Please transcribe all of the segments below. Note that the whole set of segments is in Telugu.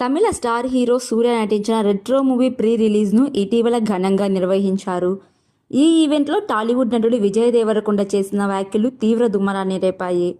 తమిళ స్టార్ హీరో సూర్య నటించిన రెట్రో మూవీ ప్రీ రిలీజ్ను ఇటీవల ఘనంగా నిర్వహించారు. ఈ ఈవెంట్లో టాలీవుడ్ నటుడు విజయ్ దేవరకొండ చేసిన వ్యాఖ్యలు తీవ్ర దుమ్మరాన్ని రేపాయి.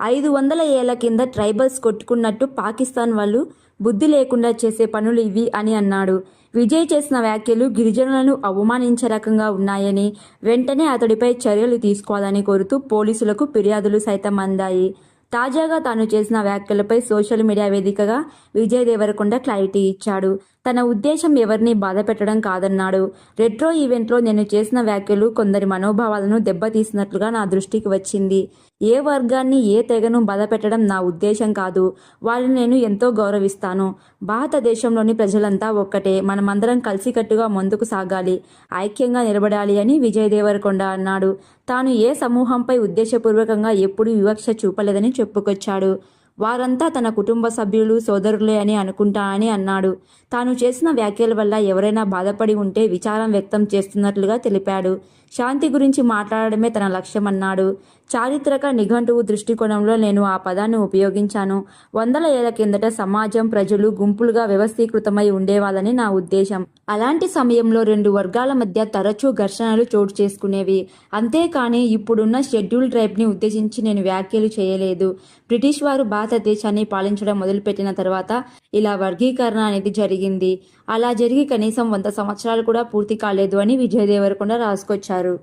ఐదు వందల ఏళ్ళ కింద ట్రైబల్స్ కొట్టుకున్నట్టు పాకిస్తాన్ వాళ్ళు బుద్ధి లేకుండా చేసే పనులు ఇవి అని అన్నాడు. విజయ్ చేసిన వ్యాఖ్యలు గిరిజనులను అవమానించే రకంగా ఉన్నాయని వెంటనే అతడిపై చర్యలు తీసుకోవాలని కోరుతూ పోలీసులకు ఫిర్యాదులు సైతం అందాయి. తాజాగా తాను చేసిన వ్యాఖ్యలపై సోషల్ మీడియా వేదికగా విజయ్ దేవరకొండ క్లారిటీ ఇచ్చాడు. తన ఉద్దేశం ఎవరిని బాధ పెట్టడం కాదన్నాడు. రెట్రో ఈవెంట్లో నేను చేసిన వ్యాఖ్యలు కొందరి మనోభావాలను దెబ్బతీసినట్లుగా నా దృష్టికి వచ్చింది. ఏ వర్గాన్ని ఏ తెగను బాధ పెట్టడం నా ఉద్దేశం కాదు. వాళ్ళని నేను ఎంతో గౌరవిస్తాను. భారతదేశంలోని ప్రజలంతా ఒక్కటే. మనమందరం కలిసికట్టుగా ముందుకు సాగాలి. ఐక్యంగా నిలబడాలి అని విజయ్ దేవరకొండ అన్నాడు. తాను ఏ సమూహంపై ఉద్దేశపూర్వకంగా ఎప్పుడూ వివక్ష చూపలేదని చెప్పుకొచ్చాడు. వారంతా తన కుటుంబ సభ్యులు సోదరులే అని అనుకుంటానని అన్నాడు. తాను చేసిన వ్యాఖ్యల వల్ల ఎవరైనా బాధపడి ఉంటే విచారం వ్యక్తం చేస్తున్నట్లుగా తెలిపాడు. శాంతి గురించి మాట్లాడడమే తన లక్ష్యమన్నాడు. చారిత్రక నిఘంటువు దృష్టికోణంలో నేను ఆ పదాన్ని ఉపయోగించాను. వందల ఏళ్ళ కిందట సమాజం ప్రజలు గుంపులుగా వ్యవస్థీకృతమై ఉండేవాళ్ళని నా ఉద్దేశం. అలాంటి సమయంలో రెండు వర్గాల మధ్య తరచూ ఘర్షణలు చోటు చేసుకునేవి. అంతేకాని ఇప్పుడున్న షెడ్యూల్ ట్రైబ్ని ఉద్దేశించి నేను వ్యాఖ్యలు చేయలేదు. బ్రిటిష్ వారు భారతదేశాన్ని పాలించడం మొదలుపెట్టిన తర్వాత ఇలా వర్గీకరణ అనేది జరిగింది. అలా జరిగి కనీసం వంద సంవత్సరాలు కూడా పూర్తి కాలేదు అని విజయదేవరకొండ రాసుకొచ్చారు.